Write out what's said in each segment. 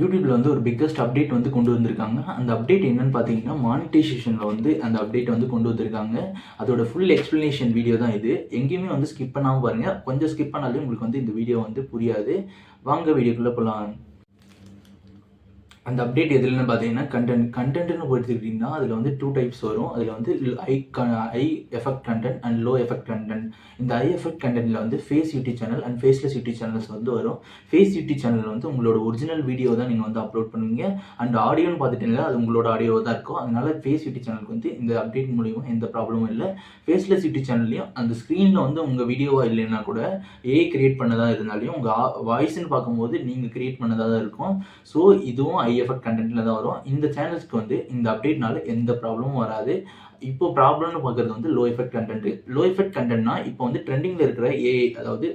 யூடியூப்பில் வந்து ஒரு பிக்கஸ்ட் அப்டேட் வந்து கொண்டு வந்திருக்காங்க. அந்த அப்டேட் என்னன்னு பார்த்தீங்கன்னா மானிட்டைசேஷனில் வந்து அந்த அப்டேட் வந்து கொண்டு வந்திருக்காங்க. அதோட ஃபுல் எக்ஸ்ப்ளனேஷன் வீடியோ தான் இது. எங்கேயுமே வந்து ஸ்கிப் பண்ணாமல் பாருங்கள் கொஞ்சம் ஸ்கிப் பண்ணாலே உங்களுக்கு வந்து இந்த வீடியோ வந்து புரியாது. வாங்க வீடியோக்குள்ளே போகலாம் அந்த அப்டேட் எதுலன்னு பார்த்தீங்கன்னா கண்டென்ட் கண்டென்ட்னு எடுத்துக்கிட்டிங்கன்னா அதில் வந்து டூ டைப்ஸ் வரும். அதில் வந்து high high effect content and low effect content இந்த ஐ எஃபெக்ட் கண்டென்ட்டில் வந்து face YouTube channel and faceless YouTube channels வந்து வரும். ஃபேஸ் யூடியூப் சேனல் வந்து உங்களோட ஒரிஜினல் வீடியோ தான் நீங்கள் வந்து அப்லோட் பண்ணுவீங்க. அண்ட் ஆடியோன்னு பார்த்துட்டீங்கன்னா அது உங்களோட ஆடியோ தான் இருக்கும். அதனால ஃபேஸ் யூடியூப் சேனலுக்கு வந்து இந்த அப்டேட் மூலியமாக எந்த ப்ராப்ளமும் இல்லை. ஃபேஸ்லெஸ் யூடியூப் சேனல்லையும் அந்த ஸ்க்ரீனில் வந்து உங்கள் வீடியோவாக இல்லைன்னா கூட ஏ கிரியேட் பண்ணதாக இருந்தாலையும் உங்கள் வாய்ஸ்ன்னு பார்க்கும்போது நீங்கள் கிரியேட் பண்ணதாக தான் இருக்கும். ஸோ இதுவும் ஐ எஃபெக்ட் கண்டென்ட்டில் தான் வரும். இந்த சேனல்ஸ்க்கு வந்து இந்த அப்டேட்னால எந்த ப்ராப்ளமும் வராது. இப்போ ப்ராப்ளம்னு பார்க்குறது வந்து low effect content low effect கண்டென்ட்னா இப்போ வந்து ட்ரெண்டிங்கில் இருக்கிற ஏஐ அதாவது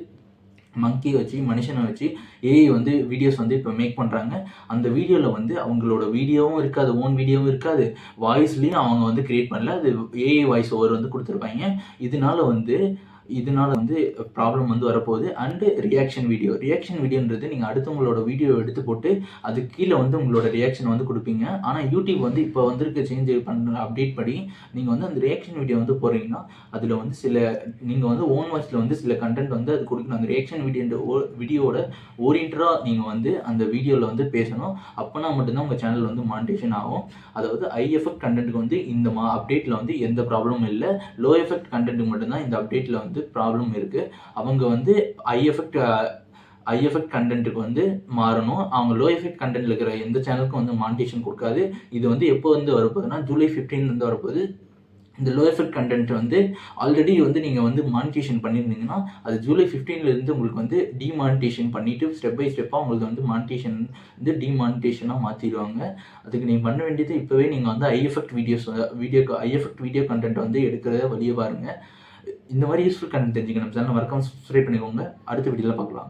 மங்கி வச்சு மனுஷனை வச்சு ஏஐ வந்து வீடியோஸ் வந்து இப்போ மேக் பண்ணுறாங்க அந்த வீடியோவில் வந்து அவங்களோட வீடியோவும் இருக்காது ஓன் வீடியோவும் இருக்காது. வாய்ஸ்லேயும் அவங்க வந்து கிரியேட் பண்ணல. அது ஏஐ வாய்ஸ் ஓவர் வந்து கொடுத்துருப்பாங்க. இதனால வந்து இதனால வந்து ப்ராப்ளம் வந்து வரப்போகுது. அண்டு ரியாக்ஷன் வீடியோ ரியாக்ஷன் வீடியோன்றது நீங்கள் அடுத்தவங்களோட வீடியோ எடுத்து போட்டு அது கீழே வந்து உங்களோட ரியாக்ஷன் வந்து கொடுப்பீங்க. ஆனால் யூடியூப் வந்து இப்போ வந்திருக்க சேஞ்ச் பண்ணுற அப்டேட் படி நீங்கள் வந்து அந்த ரியாக்ஷன் வீடியோ வந்து போகிறீங்கன்னா அதில் வந்து சில நீங்கள் வந்து ஓன் வாய்ஸில் வந்து சில கண்டென்ட் வந்து அது கொடுக்கணும். அந்த ரியாக்ஷன் வீடியோன்ற ஓ வீடியோட ஓரியன்டாக நீங்கள் வந்து அந்த வீடியோவில் வந்து பேசணும். அப்போனா மட்டும்தான் உங்கள் சேனல் வந்து மானிட்டேஷன் ஆகும். அதாவது ஐ எஃபெக்ட் கண்டென்ட்டுக்கு வந்து இந்த மா அப்டேட்டில் வந்து எந்த ப்ராப்ளமும் இல்லை. லோ எஃபெக்ட் கண்டென்ட்டுக்கு மட்டும்தான் இந்த அப்டேட்டில் வந்து ப்ராப்ளம் இருக்குது அவங்க வந்து ஐ எஃபெக்ட் ஐ எஃபெக்ட் கண்டென்ட்டுக்கு வந்து மாறணும். அவங்க லோ எஃபெக்ட் கண்டென்ட் இருக்கிற எந்த சேனலுக்கும் வந்து மானிட்டேஷன் கொடுக்காது. இது வந்து எப்போ வந்து வரப்போகுதுன்னா ஜூலை ஃபிஃப்டீன்லேருந்து வரப்போகுது. இந்த லோ எஃபெக்ட் கண்டென்ட் வந்து ஆல்ரெடி வந்து நீங்கள் வந்து மானிட்டேஷன் பண்ணியிருந்தீங்கன்னா அது ஜூலை ஃபிஃப்டீன்லேருந்து உங்களுக்கு வந்து டிமானிட்டேஷன் பண்ணிவிட்டு ஸ்டெப் பை ஸ்டெப்பாக உங்களுக்கு வந்து மானிட்டேஷன் வந்து டிமானிட்டேஷனாக மாற்றிடுவாங்க அதுக்கு நீங்கள் பண்ண வேண்டியது இப்போவே நீங்கள் வந்து high effect videos video high effect video content வந்து எடுக்கிறத வழியே பாருங்கள் இந்த மாதிரி யூஸ்ஃபுல் கண்டென்ட் தெரிஞ்சுக்கணும் சேனல் மறக்காம சப்ஸ்கிரைப் பண்ணிக்கோங்க. அடுத்த வீடியோவில் பார்க்கலாம்.